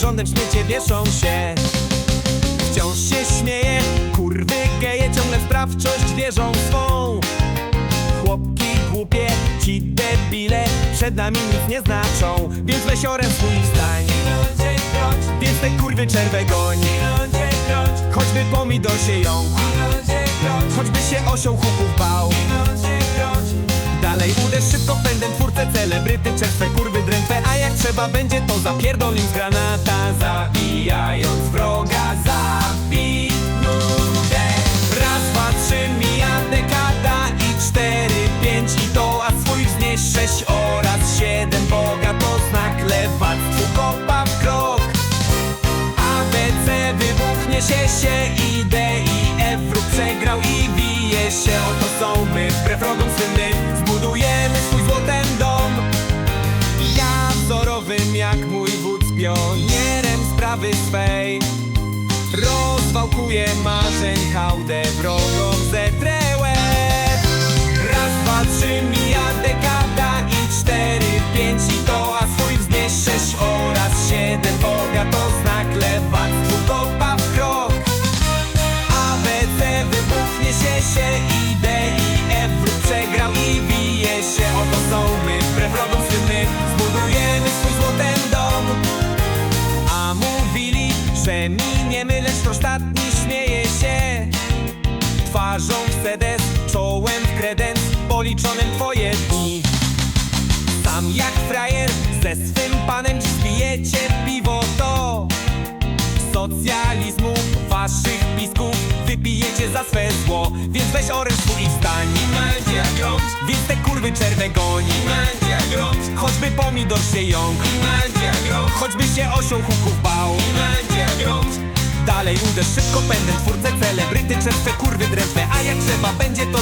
rządem śmiecie wieszą się. Wciąż się śmieje, kurwy geje ciągle sprawczość wierzą swą. Chłopki głupie, ci debile przed nami nic nie znaczą. Więc weź orem swój i wstań Więc te kurwy czerwę goń. Choćby pomidor się jąkł Choćby się osioł huków bał. Dalej uderz szybko pędem twórcę celebryty drętwe Będzie to zapierdol im z granata Zabijając wroga. Zabij nudę Raz, dwa, trzy, mija dekada I cztery, pięć. I to A swój wznieś sześć oraz siedem. Boga to znak lewactwu kopa w krok. ABC wybuchnie się się I D i F. Ruch przegrał i bije się. Oto są my wbrew wrogom słynnym. Zbudujemy swój złotem dom wzorowym jak mój wódz Pionierem sprawy swej. Rozwałkuję marzeń hałdę wrogom zetrę łeb Raz, dwa, trzy, mija dekada i cztery, pięć i to A swój wznieś sześć oraz siedem. Boga to znak lewactwu kopa w krok. ABC wybuchnie się się I D i F ruch przegrał i bije się. Oto są my mówili, że miniemy Lecz ostatni śmieje się. Twarzą w sedes, czołem w kredens Policzonym twoje dni. Sam jak frajer ze swym panem dziś pijecie piwo to Socjalizmu. Waszych pisków Wypijecie za swe zło. Więc weź oręż swój i wstań. Więc te kurwy czerwę goni. Choćby pomidor się jąkł. Choćby się osioł huków bał. Dalej uderz szybko pędem Twórcę celebryty czerwce kurwy drętwe A jak trzeba będzie to